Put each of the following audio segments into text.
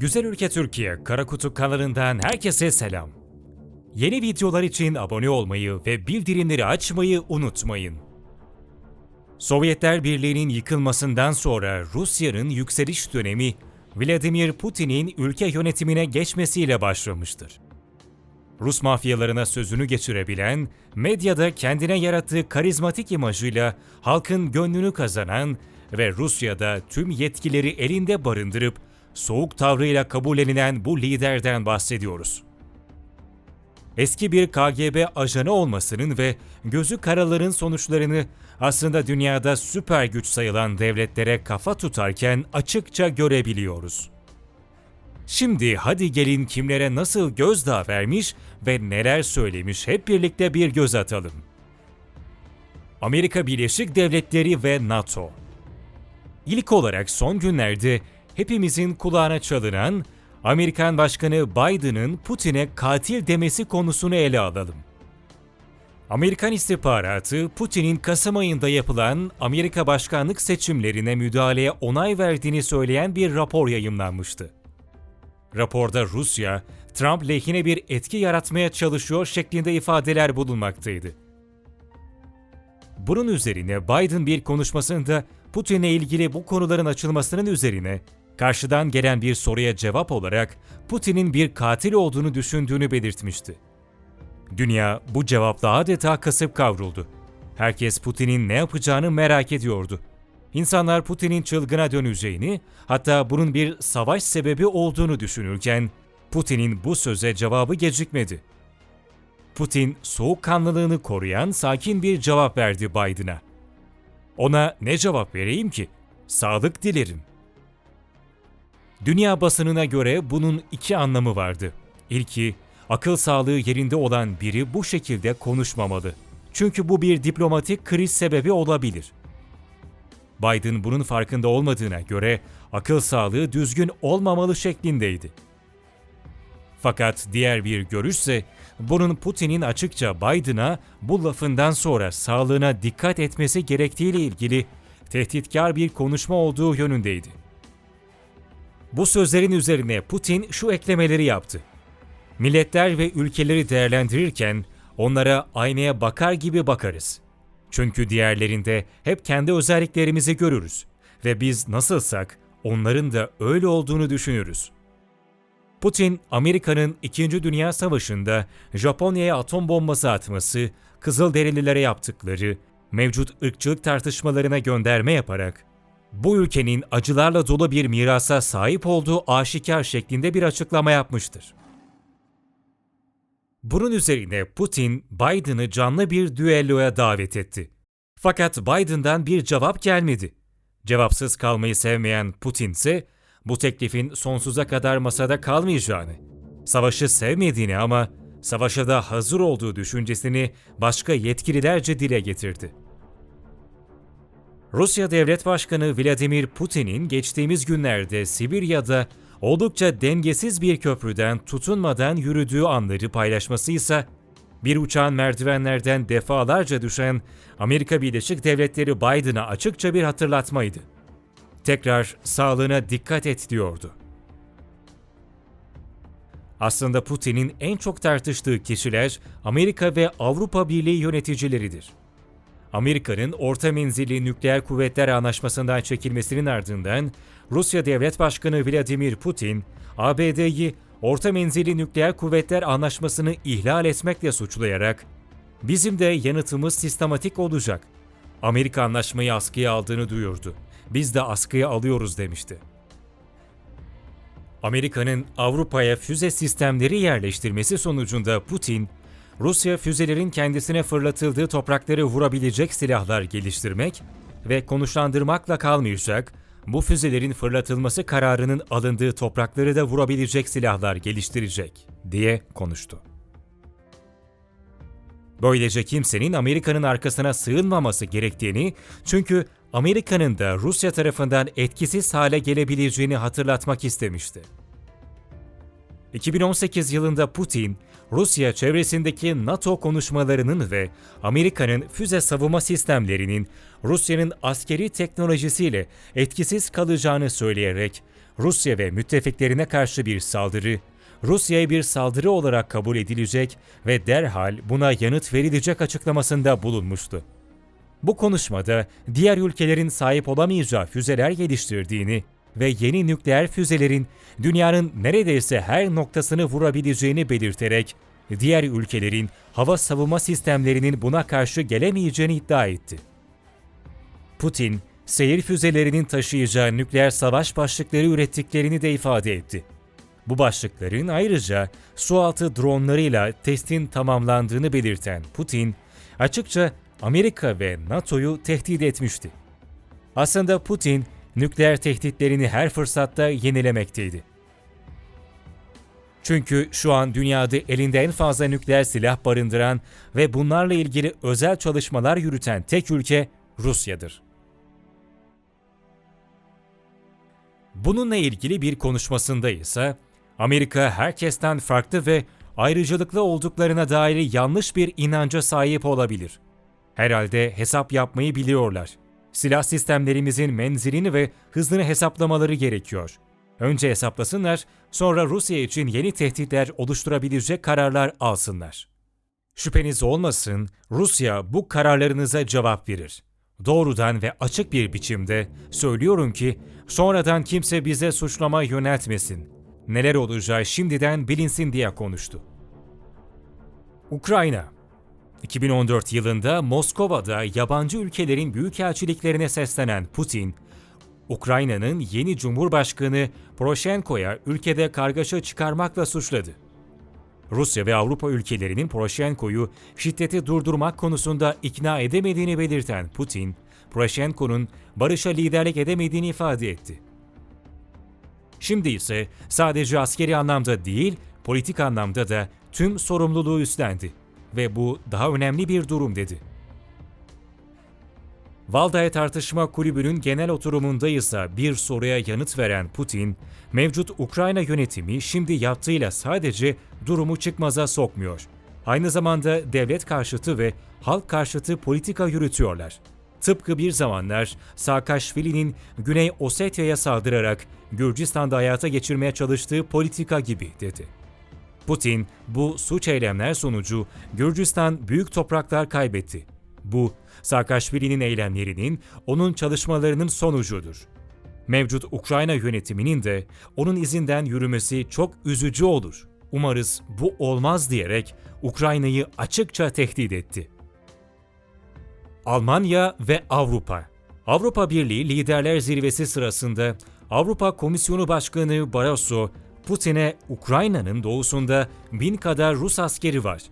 Güzel Ülke Türkiye Karakutu kanalından herkese selam. Yeni videolar için abone olmayı ve bildirimleri açmayı unutmayın. Sovyetler Birliği'nin yıkılmasından sonra Rusya'nın yükseliş dönemi Vladimir Putin'in ülke yönetimine geçmesiyle başlamıştır. Rus mafyalarına sözünü geçirebilen, medyada kendine yarattığı karizmatik imajıyla halkın gönlünü kazanan ve Rusya'da tüm yetkileri elinde barındırıp soğuk tavrıyla kabullenilen bu liderden bahsediyoruz. Eski bir KGB ajanı olmasının ve gözü karaların sonuçlarını aslında dünyada süper güç sayılan devletlere kafa tutarken açıkça görebiliyoruz. Şimdi hadi gelin kimlere nasıl gözdağı vermiş ve neler söylemiş hep birlikte bir göz atalım. Amerika Birleşik Devletleri ve NATO İlk olarak son günlerde hepimizin kulağına çalınan Amerikan Başkanı Biden'ın Putin'e katil demesi konusunu ele alalım. Amerikan istihbaratı Putin'in Kasım ayında yapılan Amerika başkanlık seçimlerine müdahaleye onay verdiğini söyleyen bir rapor yayımlanmıştı. Raporda Rusya, Trump lehine bir etki yaratmaya çalışıyor şeklinde ifadeler bulunmaktaydı. Bunun üzerine Biden bir konuşmasında Putin'le ilgili bu konuların açılmasının üzerine karşıdan gelen bir soruya cevap olarak Putin'in bir katil olduğunu düşündüğünü belirtmişti. Dünya bu cevapla adeta kasıp kavruldu. Herkes Putin'in ne yapacağını merak ediyordu. İnsanlar Putin'in çılgına döneceğini, hatta bunun bir savaş sebebi olduğunu düşünürken Putin'in bu söze cevabı gecikmedi. Putin soğukkanlılığını koruyan sakin bir cevap verdi Biden'a. Ona ne cevap vereyim ki? Sağlık dilerim. Dünya basınına göre bunun iki anlamı vardı. İlki, akıl sağlığı yerinde olan biri bu şekilde konuşmamalı. Çünkü bu bir diplomatik kriz sebebi olabilir. Biden bunun farkında olmadığına göre akıl sağlığı düzgün olmamalı şeklindeydi. Fakat diğer bir görüşse bunun Putin'in açıkça Biden'a bu lafından sonra sağlığına dikkat etmesi gerektiğiyle ilgili tehditkar bir konuşma olduğu yönündeydi. Bu sözlerin üzerine Putin şu eklemeleri yaptı. Milletler ve ülkeleri değerlendirirken onlara aynaya bakar gibi bakarız. Çünkü diğerlerinde hep kendi özelliklerimizi görürüz ve biz nasılsak onların da öyle olduğunu düşünürüz. Putin, Amerika'nın 2. Dünya Savaşı'nda Japonya'ya atom bombası atması, Kızılderililere yaptıkları, mevcut ırkçılık tartışmalarına gönderme yaparak bu ülkenin acılarla dolu bir mirasa sahip olduğu aşikar şeklinde bir açıklama yapmıştır. Bunun üzerine Putin, Biden'ı canlı bir düelloya davet etti. Fakat Biden'dan bir cevap gelmedi. Cevapsız kalmayı sevmeyen Putin ise bu teklifin sonsuza kadar masada kalmayacağını, savaşı sevmediğini ama savaşa da hazır olduğu düşüncesini başka yetkililerce dile getirdi. Rusya Devlet Başkanı Vladimir Putin'in geçtiğimiz günlerde Sibirya'da oldukça dengesiz bir köprüden tutunmadan yürüdüğü anları paylaşması ise bir uçağın merdivenlerden defalarca düşen Amerika Birleşik Devletleri Biden'a açıkça bir hatırlatmaydı. Tekrar sağlığına dikkat et diyordu. Aslında Putin'in en çok tartıştığı kişiler Amerika ve Avrupa Birliği yöneticileridir. Amerika'nın orta menzilli nükleer kuvvetler anlaşmasından çekilmesinin ardından Rusya Devlet Başkanı Vladimir Putin, ABD'yi orta menzilli nükleer kuvvetler anlaşmasını ihlal etmekle suçlayarak "Bizim de yanıtımız sistematik olacak. Amerika anlaşmayı askıya aldığını duyurdu. Biz de askıya alıyoruz." demişti. Amerika'nın Avrupa'ya füze sistemleri yerleştirmesi sonucunda Putin, Rusya füzelerin kendisine fırlatıldığı toprakları vurabilecek silahlar geliştirmek ve konuşlandırmakla kalmayacak, bu füzelerin fırlatılması kararının alındığı toprakları da vurabilecek silahlar geliştirecek diye konuştu. Böylece kimsenin Amerika'nın arkasına sığınmaması gerektiğini çünkü Amerika'nın da Rusya tarafından etkisiz hale gelebileceğini hatırlatmak istemişti. 2018 yılında Putin, Rusya çevresindeki NATO konuşmalarının ve Amerika'nın füze savunma sistemlerinin Rusya'nın askeri teknolojisiyle etkisiz kalacağını söyleyerek Rusya ve müttefiklerine karşı bir saldırı, Rusya'ya bir saldırı olarak kabul edilecek ve derhal buna yanıt verilecek açıklamasında bulunmuştu. Bu konuşmada diğer ülkelerin sahip olamayacağı füzeler geliştirdiğini ve yeni nükleer füzelerin dünyanın neredeyse her noktasını vurabileceğini belirterek diğer ülkelerin hava savunma sistemlerinin buna karşı gelemeyeceğini iddia etti. Putin, seyir füzelerinin taşıyacağı nükleer savaş başlıkları ürettiklerini de ifade etti. Bu başlıkların ayrıca sualtı dronlarıyla testin tamamlandığını belirten Putin, açıkça Amerika ve NATO'yu tehdit etmişti. Aslında Putin, nükleer tehditlerini her fırsatta yenilemekteydi. Çünkü şu an dünyada elinde en fazla nükleer silah barındıran ve bunlarla ilgili özel çalışmalar yürüten tek ülke Rusya'dır. Bununla ilgili bir konuşmasında ise Amerika herkesten farklı ve ayrıcalıklı olduklarına dair yanlış bir inanca sahip olabilir. Herhalde hesap yapmayı biliyorlar. Silah sistemlerimizin menzilini ve hızını hesaplamaları gerekiyor. Önce hesaplasınlar, sonra Rusya için yeni tehditler oluşturabilecek kararlar alsınlar. Şüpheniz olmasın, Rusya bu kararlarınıza cevap verir. Doğrudan ve açık bir biçimde söylüyorum ki sonradan kimse bize suçlama yöneltmesin. Neler olacağı şimdiden bilinsin diye konuştu. Ukrayna 2014 yılında Moskova'da yabancı ülkelerin büyükelçiliklerine seslenen Putin, Ukrayna'nın yeni Cumhurbaşkanı Poroshenko'ya ülkede kargaşa çıkarmakla suçladı. Rusya ve Avrupa ülkelerinin Poroshenko'yu şiddeti durdurmak konusunda ikna edemediğini belirten Putin, Poroshenko'nun barışa liderlik edemediğini ifade etti. Şimdi ise sadece askeri anlamda değil, politik anlamda da tüm sorumluluğu üstlendi ve bu daha önemli bir durum dedi. Valdaya Tartışma Kulübü'nün genel oturumunda ise bir soruya yanıt veren Putin, mevcut Ukrayna yönetimi şimdi yaptığıyla sadece durumu çıkmaza sokmuyor. Aynı zamanda devlet karşıtı ve halk karşıtı politika yürütüyorlar. Tıpkı bir zamanlar Saakashvili'nin Güney Osetya'ya saldırarak Gürcistan'da hayata geçirmeye çalıştığı politika gibi dedi. Putin, bu suç eylemler sonucu Gürcistan büyük topraklar kaybetti. Bu, Saakashvili'nin eylemlerinin, onun çalışmalarının sonucudur. Mevcut Ukrayna yönetiminin de onun izinden yürümesi çok üzücü olur. Umarız bu olmaz diyerek Ukrayna'yı açıkça tehdit etti. Almanya ve Avrupa Avrupa Birliği Liderler Zirvesi sırasında Avrupa Komisyonu Başkanı Barroso, Putin'e Ukrayna'nın doğusunda bin kadar Rus askeri var.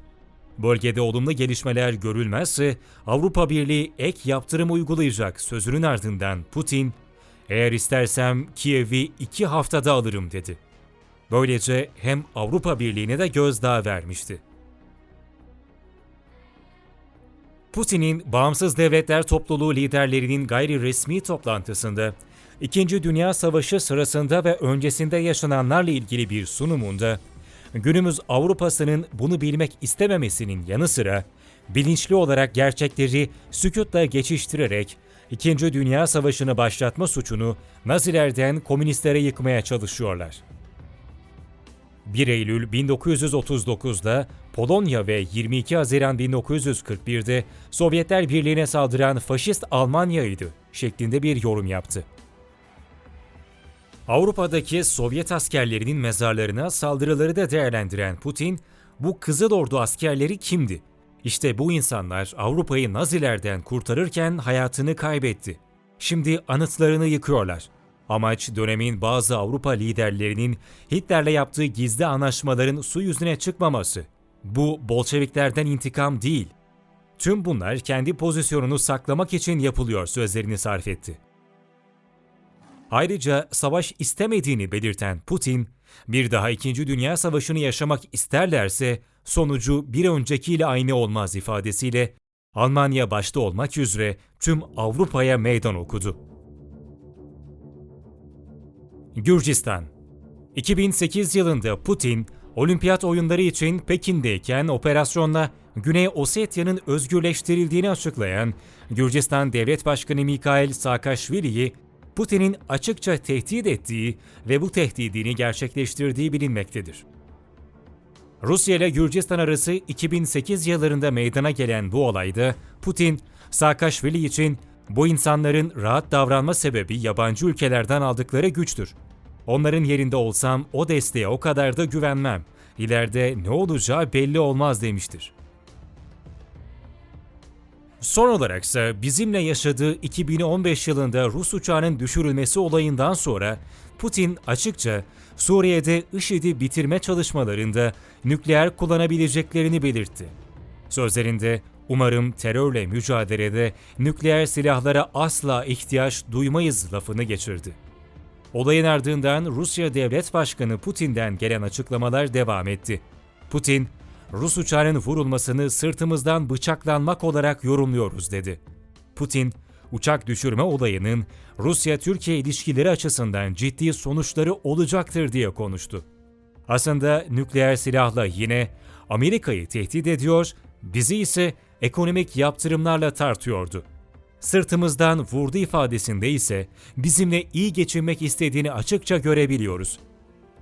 Bölgede olumlu gelişmeler görülmezse Avrupa Birliği ek yaptırım uygulayacak sözünün ardından Putin, eğer istersem Kiev'i iki haftada alırım dedi. Böylece hem Avrupa Birliği'ne de gözdağı vermişti. Putin'in Bağımsız Devletler Topluluğu liderlerinin gayri resmi toplantısında İkinci Dünya Savaşı sırasında ve öncesinde yaşananlarla ilgili bir sunumunda günümüz Avrupa'sının bunu bilmek istememesinin yanı sıra bilinçli olarak gerçekleri sükutla geçiştirerek İkinci Dünya Savaşı'nı başlatma suçunu Nazilerden komünistlere yıkmaya çalışıyorlar. 1 Eylül 1939'da Polonya ve 22 Haziran 1941'de Sovyetler Birliği'ne saldıran faşist Almanya'ydı şeklinde bir yorum yaptı. Avrupa'daki Sovyet askerlerinin mezarlarına saldırıları da değerlendiren Putin, bu Kızıl Ordu askerleri kimdi? İşte bu insanlar Avrupa'yı Nazilerden kurtarırken hayatını kaybetti. Şimdi anıtlarını yıkıyorlar. Amaç dönemin bazı Avrupa liderlerinin Hitler'le yaptığı gizli anlaşmaların su yüzüne çıkmaması. Bu Bolşeviklerden intikam değil. Tüm bunlar kendi pozisyonunu saklamak için yapılıyor sözlerini sarf etti. Ayrıca savaş istemediğini belirten Putin, bir daha 2. Dünya Savaşı'nı yaşamak isterlerse sonucu bir öncekiyle aynı olmaz ifadesiyle Almanya başta olmak üzere tüm Avrupa'ya meydan okudu. Gürcistan 2008 yılında Putin, olimpiyat oyunları için Pekin'deyken operasyonla Güney Osetya'nın özgürleştirildiğini açıklayan Gürcistan Devlet Başkanı Mikhail Saakashvili'yi Putin'in açıkça tehdit ettiği ve bu tehdidini gerçekleştirdiği bilinmektedir. Rusya ile Gürcistan arası 2008 yıllarında meydana gelen bu olayda Putin, Saakashvili için bu insanların rahat davranma sebebi yabancı ülkelerden aldıkları güçtür. Onların yerinde olsam o desteğe o kadar da güvenmem. İleride ne olacağı belli olmaz demiştir. Son olarak ise bizimle yaşadığı 2015 yılında Rus uçağının düşürülmesi olayından sonra Putin açıkça Suriye'de IŞİD'i bitirme çalışmalarında nükleer kullanabileceklerini belirtti. Sözlerinde umarım terörle mücadelede nükleer silahlara asla ihtiyaç duymayız lafını geçirdi. Olayın ardından Rusya Devlet Başkanı Putin'den gelen açıklamalar devam etti. Putin, Rus uçağının vurulmasını sırtımızdan bıçaklanmak olarak yorumluyoruz dedi. Putin, uçak düşürme olayının Rusya-Türkiye ilişkileri açısından ciddi sonuçları olacaktır diye konuştu. Aslında nükleer silahla yine Amerika'yı tehdit ediyor, bizi ise ekonomik yaptırımlarla tartıyordu. Sırtımızdan vurdu ifadesinde ise bizimle iyi geçinmek istediğini açıkça görebiliyoruz.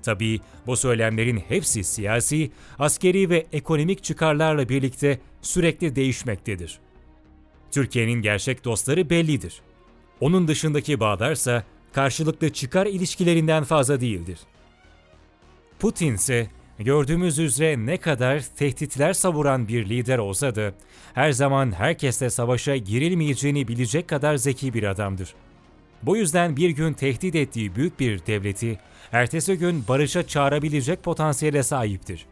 Tabii bu söylemlerin hepsi siyasi, askeri ve ekonomik çıkarlarla birlikte sürekli değişmektedir. Türkiye'nin gerçek dostları bellidir. Onun dışındaki bağlarsa karşılıklı çıkar ilişkilerinden fazla değildir. Putin ise gördüğümüz üzere ne kadar tehditler savuran bir lider olsa da her zaman herkesle savaşa girilmeyeceğini bilecek kadar zeki bir adamdır. Bu yüzden bir gün tehdit ettiği büyük bir devleti ertesi gün barışa çağırabilecek potansiyele sahiptir.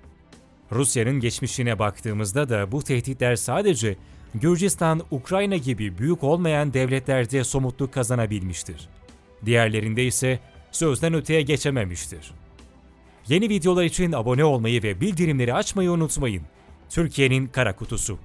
Rusya'nın geçmişine baktığımızda da bu tehditler sadece Gürcistan, Ukrayna gibi büyük olmayan devletlerde somutluk kazanabilmiştir. Diğerlerinde ise sözden öteye geçememiştir. Yeni videolar için abone olmayı ve bildirimleri açmayı unutmayın. Türkiye'nin Kara Kutusu.